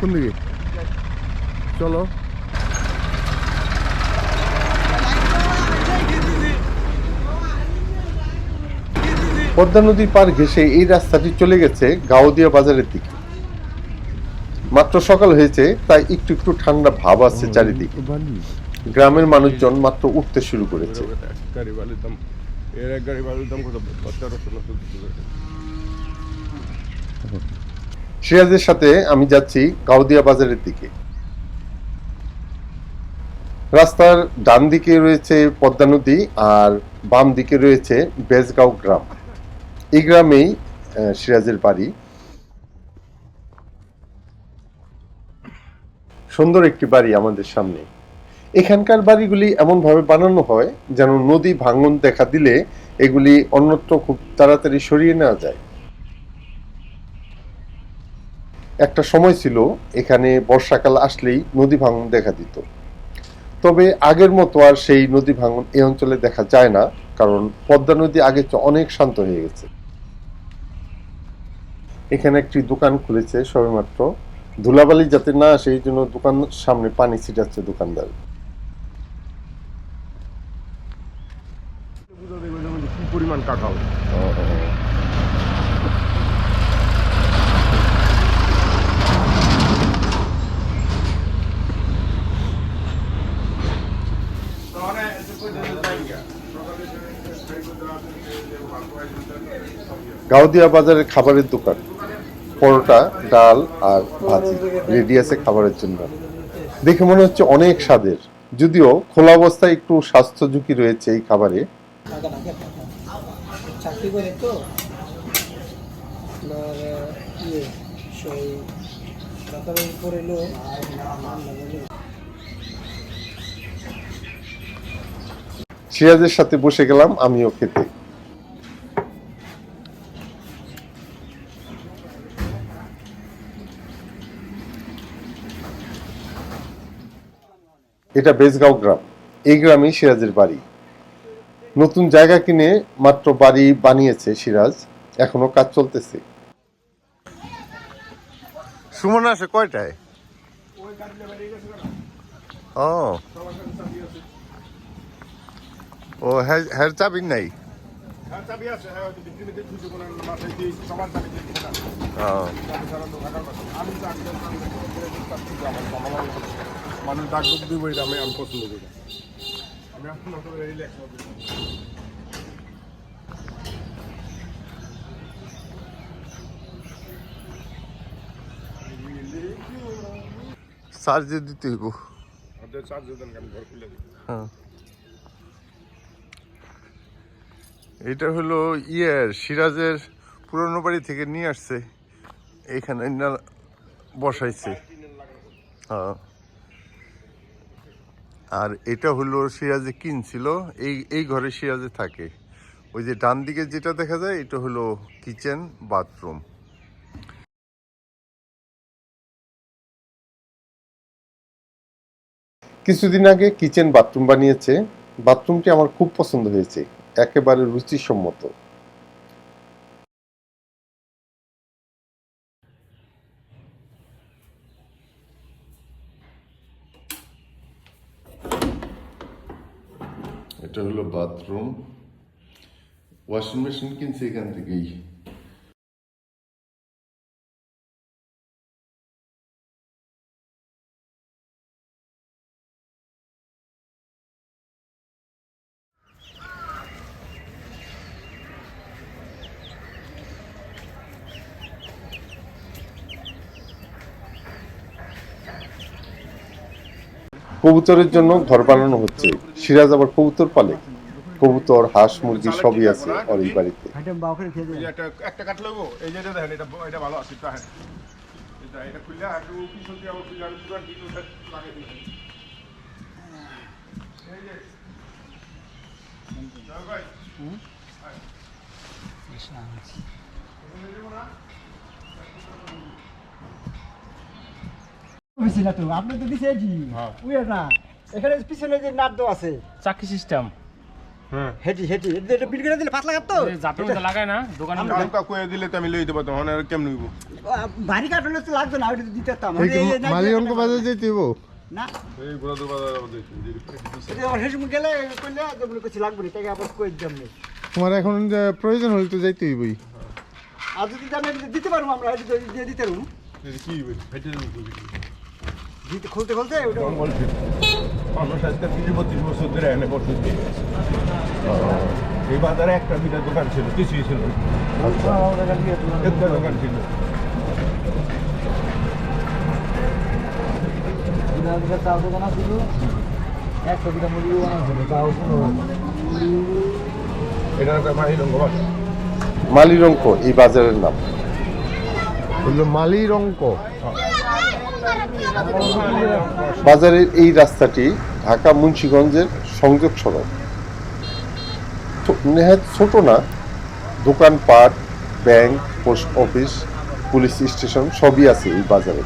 কোন দিকে? চলো। পদ্মা নদী পার ঘেসে এই রাস্তাটি চলে গেছে গাউদিয়া বাজারের দিকে। মাত্র সকাল হয়েছে তাই একটু একটু ঠান্ডা ভাব আছে চারিদিকে। গ্রামের মানুষজন মাত্র উঠতে শুরু করেছে। এর এক গাড়ি বালির দাম কত? সিরাজের সাথে আমি যাচ্ছি গাউদিয়া বাজারের দিকে। রাস্তার ডান দিকে রয়েছে পদ্মা নদী আর বাম দিকে রয়েছে বেজগাঁও গ্রাম। এই গ্রামেই সিরাজের বাড়ি। সুন্দর একটি বাড়ি আমাদের সামনে। এখানকার বাড়িগুলি এমনভাবে বানানো হয় যেন নদী ভাঙন দেখা দিলে এগুলি অন্যত্র খুব তাড়াতাড়ি সরিয়ে নেওয়া যায়। একটা সময় ছিল এখানে বর্ষাকাল আসলেই নদী ভাঙন দেখা দিত। তবে আগের মতো আর সেই নদী ভাঙন এই অঞ্চলে দেখা যায় না কারণ পদ্মা নদী আগে চেয়ে অনেক শান্ত হয়ে গেছে। এখানে একটি দোকান খুলেছে সবেমাত্র। ধুলাবালি যাতে না আসে এই জন্য দোকান সামনে পানি ছিটাচ্ছে দোকানদার। পরিমাণ গাউদিয়া বাজারের খাবারের দোকান। পরোটা ডাল আর ভাজি। রেডি আছে খাবারের জন্য। দেখে মনে হচ্ছে অনেক স্বাদের। যদিও খোলা অবস্থায় একটু স্বাস্থ্য ঝুঁকি রয়েছে এই খাবারে। ইয়ে সিরাজের সাথে বসে গেলাম আমিও খেতে। এটা বেজগাঁও গ্রাম। এই গ্রামেই সিরাজের বাড়ি। নতুন জায়গা কিনে মাত্র বাড়ি বানিয়েছে সিরাজ। এখনও কাজ চলতেছে। সুমন আসে কয়টায়? ও। ও হ্যাঁ হ্যাঁ চাবি নাই। আমি মানুষ ডাক ডুক দিব এটা আমি আমি পছন্দ করি। আমি এখন চার্জে দিতে হইব। দিই। হ্যাঁ। এটা হলো ইয়ের সিরাজের পুরনো বাড়ি থেকে নিয়ে আসছে। এখানে বসাইছে। হ্যাঁ। আর এটা হলো সিরাজে কিনছিল এই এই ঘরে সিরাজে থাকে। ওই যে ডান দিকে যেটা দেখা যায়, এটা হলো কিচেন, বাথরুম। কিছুদিন আগে কিচেন, বাথরুম বানিয়েছে। বাথরুমটি আমার খুব পছন্দ হয়েছে। একেবারে রুচিসম্মত। এটা হলো বাথরুম ওয়াশিং মেশিন কিনছে এখান থেকেই কবুতরের জন্য ঘর বানানো হচ্ছে। সিরাজ আবার কবুতর পালে। কবুতর হাঁস মুরগি সবই আছে ওর এই বাড়িতে। একটা একটা কাটলে গো। এই যে দেখেন এটা এটা ভালো আছে এটা হ্যাঁ এটা এটা খুললে আর একটু পিছন আবার খুললে আর দুটো দিন লাগে। এই যে। যাও ভাই হয়েছিল তো আপনি তো দিছে হ্যাঁ। না এখানে পিছনে যে নাট আছে। চাকি সিস্টেম হ্যাঁ। হেঁটি হেঁটি এটা- এটা বিল করে দিলে পাতলা কাটতো জাতের মধ্যে লাগায় না দোকানে কালকা কয়ে দিলে তো আমি লই দেবো তখন আর কেমন হইব? ভারী কাটলে তো লাগবে না দিতে বাজার যেতে হইব? এই বাজার গেলে কইলে তো বলে কিছু লাগবে না তাকে আবার কই দিলাম না। তোমার এখন যে প্রয়োজন হলে তো যাইতে হইবই। আর যদি আমি দিতে পারব আমরা দিতে পারব। কি ফেটে দিতে খুলতে খুলতে ওটা জঙ্গল আমরা সাথে তিরিশ বত্রিশ বছর ধরে এনে বছর দিয়ে গেছি। এই বাজারে একটা দুটা দোকান ছিল কিছুই ছিল না। একটা দোকান ছিল। চাল দোকান ছিল একশো বিটা। মুরগি বানা ছিল তাও এটা একটা মাহি রঙ্গ বাজার মালিরঙ্ক এই বাজারের নাম। হলো মালিরঙ্ক বাজারের এই রাস্তাটি ঢাকা মুন্সীগঞ্জের সংযোগ সড়ক। নেহাত ছোট না। দোকানপাট, bank, post office, police station সবই আছে এই বাজারে।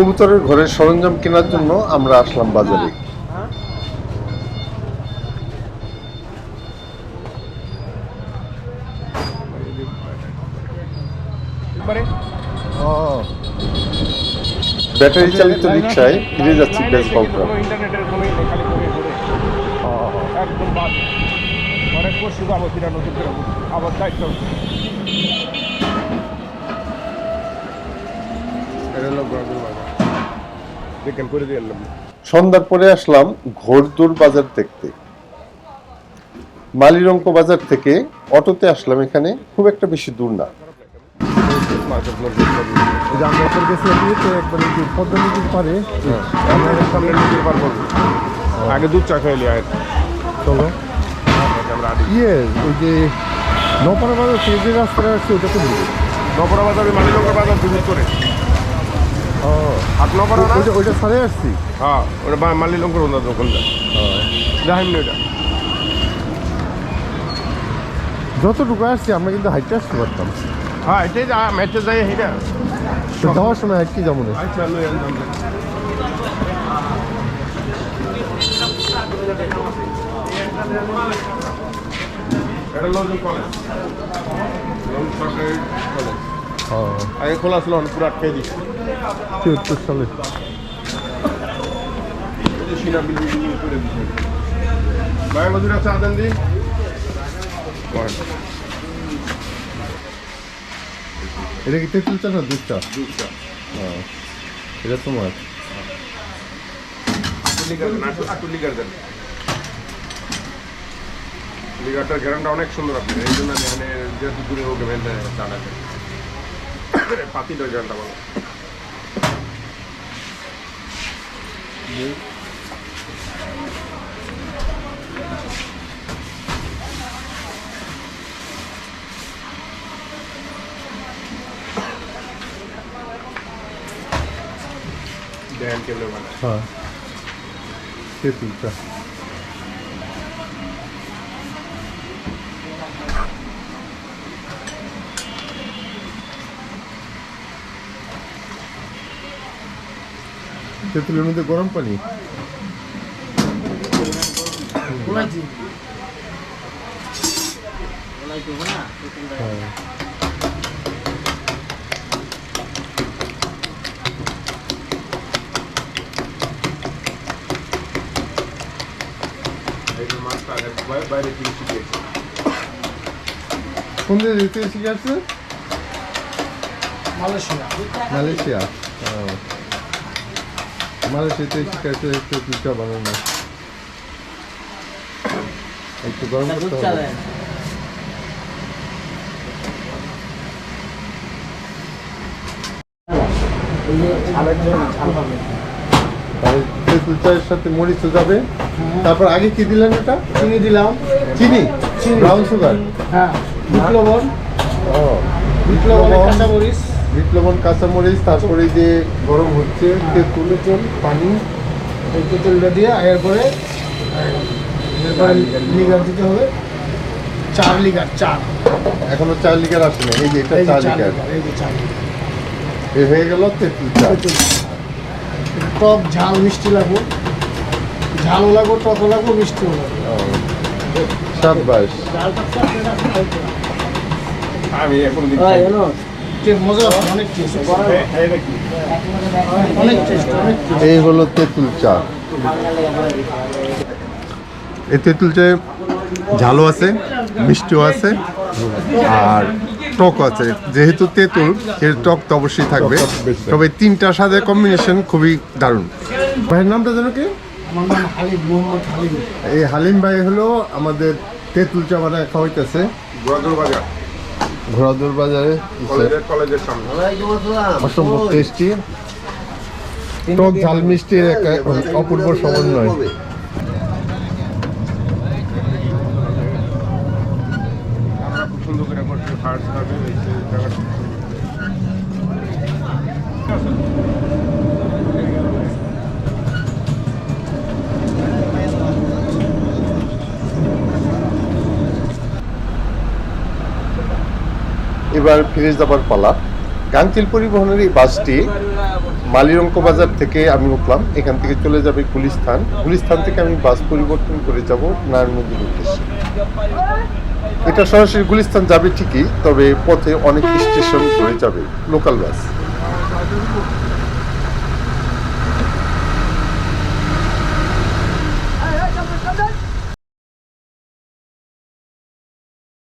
কবুতরের ঘরের সরঞ্জাম কেনার জন্য আমরা আসলাম বাজারে। ব্যাটারি চালিত রিক্সায় ফিরে যাচ্ছি কোনো ইয়ে করে আবার দেখেন করে দিয়ে এলাম। সন্ধ্যার পরে আসলাম ঘোরদুর বাজার দেখতে। মালিরঙ্ক বাজার থেকে অটোতে আসলাম এখানে খুব একটা বেশি দূর না। আমরা উপর গেছিলাম একবার পদ্মা নদীর পারে আমরা সামনে নদীর পার করব আগে দুধ চা খাইলি আয়। চলো। আমরা ইয়ে ওই যে নপাড়া বাজার থেকে যে রাস্তাটা আছে ওটা তো নপরা বাজারে মালিলঙ্গা বাজার ভিজিট করে নপরা না ওইটা ওইটা ছাড়ে আসছি। হ্যাঁ ওটা মালিলঙ্গর ওনার দোকানটা যাহিম না ওটা। যতটুকু আসছি আমরা কিন্তু হাইটে আসতে পারতাম। হ্যাঁ এটাই যা ম্যাচে যাই হেটা যাওয়ার সময় হাইটকে যাব না? আচ্ছা এটা কলেজ। কলেজ। আগে খোলা ছিল পুরো আটকে দিচ্ছে ছিয়াত্তর সালে এটা কি তেঁতুল চা না দুধ চা এটা তোমার। লিগারটার ঘেরানটা অনেক সুন্দর আপনি এই জন্য আমি এখানে যেহেতু দূরে হোক ভেন্টে চালাতে। পাতিটার ঘেরানটা ভালো দেন কেমনে বানায় হ্যাঁ তেঁতুল চা তেঁতুলের মধ্যে গরম পানি বলাইছি হ্যাঁ এই যে মাছটা আগে বাই- বাইরে কিনে শিখিয়েছে কোন দেশে যেতে শিখেছে মালয়েশিয়া মালয়েশিয়া একটু গরম করতে হবে। আর তেঁতুল চায়ের সাথে মরিচ যাবে। তারপর আগে কি দিলেন এটা? চিনি দিলাম। চিনি? Brown sugar? হ্যাঁ। ও কাঁচামরিচ। লবণ কাঁচামরিচ তারপরে যে গরম হচ্ছে তেঁতুলের জল পানি এই তেঁতুলটা দিয়ে এরপরে এরপরে লিগার দিতে হবে। চার লিগার চার। এখনও চার আসে না? এই যে এটা চার লিগার। এই যে চার লিগার। এ হয়ে গেল তেঁতুল চা টক ঝাল মিষ্টি লাগবো। ঝালও লাগবো টকও লাগবো মিষ্টিও লাগবো। সাতবাস আমি এখন মজা অনেক টেস্ট? অনেক টেস্ট এই হলো তেঁতুল চা। এই তেঁতুল চায়ে ঝালও আছে মিষ্টিও আছে আর টক আছে। যেহেতু তেঁতুল সেহেতু টক তো অবশ্যই থাকবে। তবে তিনটা স্বাদের কম্বিনেশন খুবই দারুণ। ভাইয়ের নামটা যেন কি? এই হালিম ভাই হলো আমাদের তেঁতুল চা বানায় খাওয়াইতেছে। বাজার ঘোড়াদুর বাজারে কলেজের কলেজের সামনে। অসম্ভব টেস্টি। টক ঝাল মিষ্টির একটা অপূর্ব সমন্বয়। আমরা খুব সুন্দর করে করছি ফার্স্ট ভাবে হয়েছে জায়গাটা এবার ফিরে যাবার পালা। গাংচিল পরিবহনের এই বাসটি মালিরঙ্ক বাজার থেকে আমি উঠলাম। এখান থেকে চলে যাবে গুলিস্থান। গুলিস্থান থেকে আমি বাস পরিবর্তন করে যাব নারায়ণগঞ্জের উদ্দেশ্যে। এটা সরাসরি গুলিস্থান যাবে ঠিকই, তবে পথে অনেক স্টেশন ঘুরে যাবে লোকাল বাস